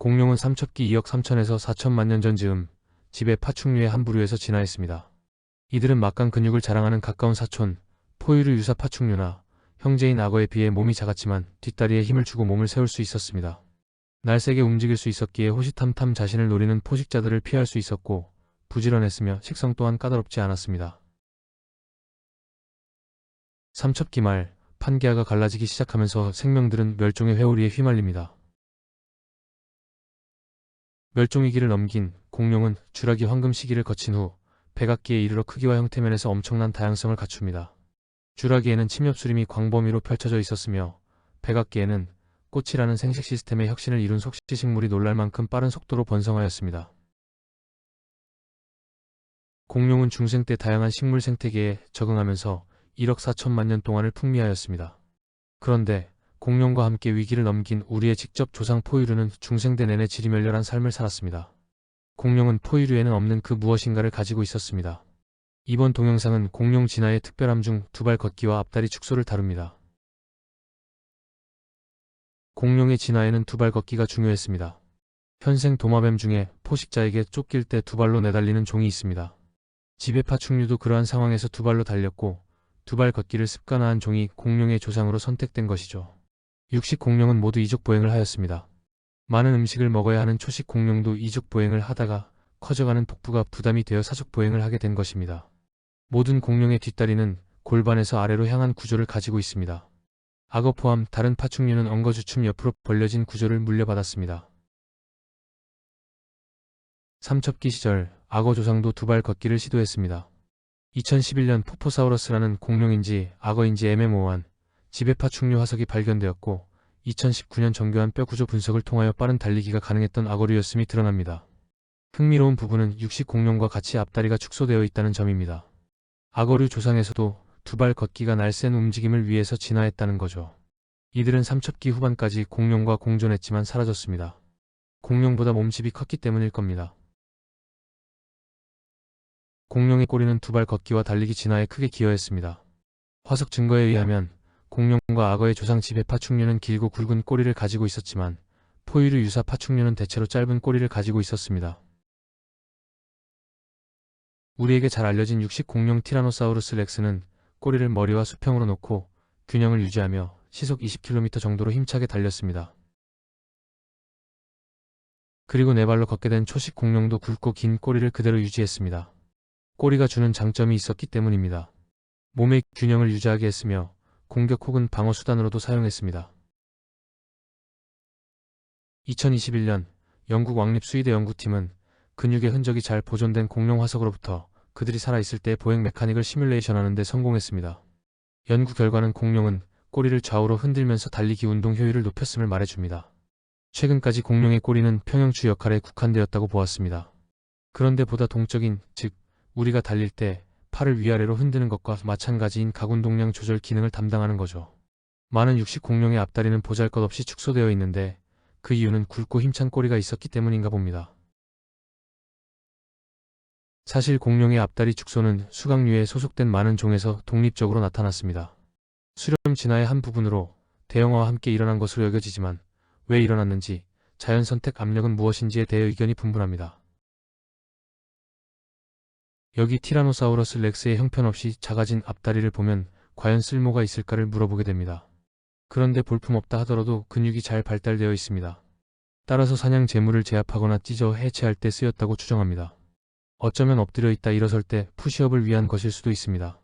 공룡은 삼첩기 2억 3천에서 4천만 년 전 즈음 집의 파충류의 한 부류에서 진화했습니다. 이들은 막강 근육을 자랑하는 가까운 사촌, 포유류 유사 파충류나 형제인 악어에 비해 몸이 작았지만 뒷다리에 힘을 주고 몸을 세울 수 있었습니다. 날쌔게 움직일 수 있었기에 호시탐탐 자신을 노리는 포식자들을 피할 수 있었고 부지런했으며 식성 또한 까다롭지 않았습니다. 삼첩기 말 판기아가 갈라지기 시작하면서 생명들은 멸종의 회오리에 휘말립니다. 멸종위기를 넘긴 공룡은 주라기 황금 시기를 거친 후 백악기에 이르러 크기와 형태면에서 엄청난 다양성을 갖춥니다. 주라기에는 침엽수림이 광범위로 펼쳐져 있었으며 백악기에는 꽃이라는 생식 시스템의 혁신을 이룬 속시식물이 놀랄 만큼 빠른 속도로 번성하였습니다. 공룡은 중생 때 다양한 식물 생태계에 적응하면서 1억 4천만 년 동안을 풍미하였습니다. 그런데 공룡과 함께 위기를 넘긴 우리의 직접 조상 포유류는 중생대 내내 지리멸렬한 삶을 살았습니다. 공룡은 포유류에는 없는 그 무엇인가를 가지고 있었습니다. 이번 동영상은 공룡 진화의 특별함 중 두 발 걷기와 앞다리 축소를 다룹니다. 공룡의 진화에는 두 발 걷기가 중요했습니다. 현생 도마뱀 중에 포식자에게 쫓길 때 두 발로 내달리는 종이 있습니다. 지배 파 충류도 그러한 상황에서 두 발로 달렸고 두 발 걷기를 습관화한 종이 공룡의 조상으로 선택된 것이죠. 육식 공룡은 모두 이족 보행을 하였습니다. 많은 음식을 먹어야 하는 초식 공룡도 이족 보행을 하다가 커져가는 복부가 부담이 되어 사족 보행을 하게 된 것입니다. 모든 공룡의 뒷다리는 골반에서 아래로 향한 구조를 가지고 있습니다. 악어 포함 다른 파충류는 엉거주춤 옆으로 벌려진 구조를 물려받았습니다. 삼첩기 시절 악어 조상도 두 발 걷기를 시도했습니다. 2011년 포포사우러스라는 공룡인지 악어인지 애매모호한 지배파 충류 화석이 발견되었고 2019년 정교한 뼈 구조 분석을 통하여 빠른 달리기가 가능했던 악어류였음이 드러납니다. 흥미로운 부분은 육식 공룡과 같이 앞다리가 축소되어 있다는 점입니다. 악어류 조상에서도 두 발 걷기가 날쌘 움직임을 위해서 진화했다는 거죠. 이들은 삼첩기 후반까지 공룡과 공존했지만 사라졌습니다. 공룡보다 몸집이 컸기 때문일 겁니다. 공룡의 꼬리는 두 발 걷기와 달리기 진화에 크게 기여했습니다. 화석 증거에 의하면 공룡과 악어의 조상 지배 파충류는 길고 굵은 꼬리를 가지고 있었지만 포유류 유사 파충류는 대체로 짧은 꼬리를 가지고 있었습니다. 우리에게 잘 알려진 육식 공룡 티라노사우루스 렉스는 꼬리를 머리와 수평으로 놓고 균형을 유지하며 시속 20km 정도로 힘차게 달렸습니다. 그리고 네 발로 걷게 된 초식 공룡도 굵고 긴 꼬리를 그대로 유지했습니다. 꼬리가 주는 장점이 있었기 때문입니다. 몸의 균형을 유지하게 했으며 공격 혹은 방어 수단으로도 사용했습니다. 2021년 영국 왕립 수의대 연구팀은 근육의 흔적이 잘 보존된 공룡 화석으로부터 그들이 살아있을 때 보행 메카닉을 시뮬레이션하는 데 성공했습니다. 연구 결과는 공룡은 꼬리를 좌우로 흔들면서 달리기 운동 효율을 높였음을 말해줍니다. 최근까지 공룡의 꼬리는 평형추 역할에 국한되었다고 보았습니다. 그런데 보다 동적인, 즉 우리가 달릴 때 팔을 위아래로 흔드는 것과 마찬가지인 가군동량 조절 기능을 담당하는 거죠. 많은 육식 공룡의 앞다리는 보잘것없이 축소되어 있는데 그 이유는 굵고 힘찬 꼬리가 있었기 때문인가 봅니다. 사실 공룡의 앞다리 축소는 수강류에 소속된 많은 종에서 독립적으로 나타났습니다. 수렴 진화의 한 부분으로 대형화와 함께 일어난 것으로 여겨지지만 왜 일어났는지 자연 선택 압력은 무엇인지에 대해 의견이 분분합니다. 여기 티라노사우러스 렉스의 형편없이 작아진 앞다리를 보면 과연 쓸모가 있을까를 물어보게 됩니다. 그런데 볼품없다 하더라도 근육이 잘 발달되어 있습니다. 따라서 사냥 재물을 제압하거나 찢어 해체할 때 쓰였다고 추정합니다. 어쩌면 엎드려 있다 일어설 때 푸시업을 위한 것일 수도 있습니다.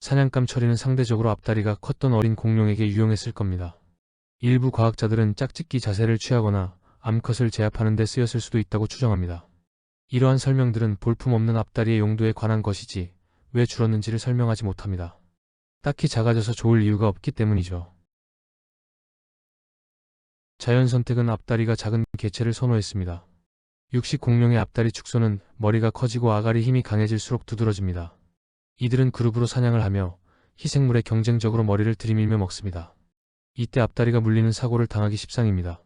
사냥감 처리는 상대적으로 앞다리가 컸던 어린 공룡에게 유용했을 겁니다. 일부 과학자들은 짝짓기 자세를 취하거나 암컷을 제압하는 데 쓰였을 수도 있다고 추정합니다. 이러한 설명들은 볼품없는 앞다리의 용도에 관한 것이지 왜 줄었는지를 설명하지 못합니다. 딱히 작아져서 좋을 이유가 없기 때문이죠. 자연 선택은 앞다리가 작은 개체를 선호했습니다. 육식 공룡의 앞다리 축소는 머리가 커지고 아가리 힘이 강해질수록 두드러집니다. 이들은 그룹으로 사냥을 하며 희생물에 경쟁적으로 머리를 들이밀며 먹습니다. 이때 앞다리가 물리는 사고를 당하기 십상입니다.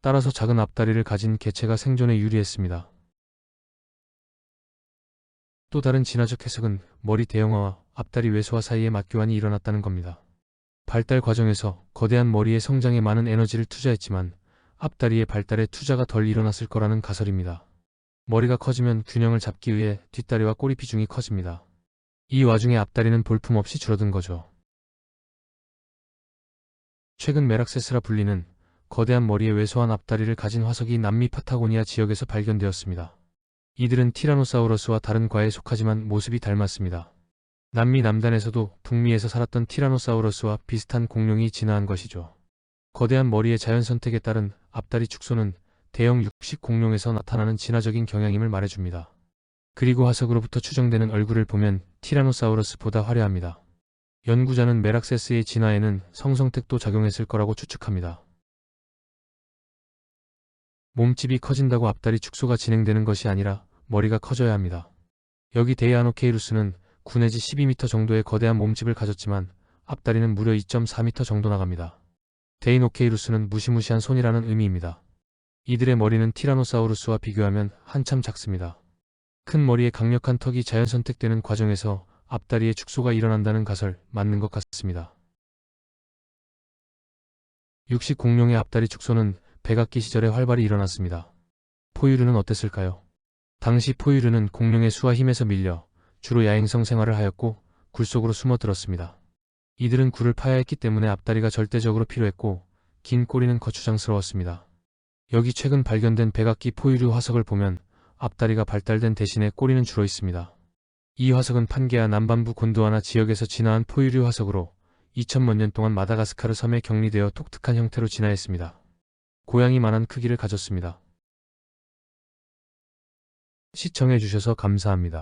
따라서 작은 앞다리를 가진 개체가 생존에 유리했습니다. 또 다른 진화적 해석은 머리 대형화와 앞다리 외소화 사이에 맞교환이 일어났다는 겁니다. 발달 과정에서 거대한 머리의 성장에 많은 에너지를 투자했지만 앞다리의 발달에 투자가 덜 일어났을 거라는 가설입니다. 머리가 커지면 균형을 잡기 위해 뒷다리와 꼬리 비중이 커집니다. 이 와중에 앞다리는 볼품없이 줄어든 거죠. 최근 메락세스라 불리는 거대한 머리에 왜소한 앞다리를 가진 화석이 남미 파타고니아 지역에서 발견되었습니다. 이들은 티라노사우루스와 다른 과에 속하지만 모습이 닮았습니다. 남미 남단에서도 북미에서 살았던 티라노사우루스와 비슷한 공룡이 진화한 것이죠. 거대한 머리의 자연 선택에 따른 앞다리 축소는 대형 육식 공룡에서 나타나는 진화적인 경향임을 말해줍니다. 그리고 화석으로부터 추정되는 얼굴을 보면 티라노사우루스보다 화려합니다. 연구자는 메락세스의 진화에는 성성택도 작용했을 거라고 추측합니다. 몸집이 커진다고 앞다리 축소가 진행되는 것이 아니라 머리가 커져야 합니다. 여기 데이아노케이루스는 9 내지 12m 정도의 거대한 몸집을 가졌지만 앞다리는 무려 2.4m 정도 나갑니다. 데이노케이루스는 무시무시한 손이라는 의미입니다. 이들의 머리는 티라노사우루스와 비교하면 한참 작습니다. 큰 머리에 강력한 턱이 자연 선택되는 과정에서 앞다리의 축소가 일어난다는 가설 맞는 것 같습니다. 육식 공룡의 앞다리 축소는 백악기 시절에 활발히 일어났습니다. 포유류는 어땠을까요? 당시 포유류는 공룡의 수와 힘에서 밀려 주로 야행성 생활을 하였고 굴 속으로 숨어들었습니다. 이들은 굴을 파야 했기 때문에 앞다리가 절대적으로 필요했고 긴 꼬리는 거추장스러웠습니다. 여기 최근 발견된 백악기 포유류 화석을 보면 앞다리가 발달된 대신에 꼬리는 줄어 있습니다. 이 화석은 판게아 남반부 곤두아나 지역에서 진화한 포유류 화석으로 2000만 년 동안 마다가스카르 섬에 격리되어 독특한 형태로 진화했습니다. 고양이만한 크기를 가졌습니다. 시청해주셔서 감사합니다.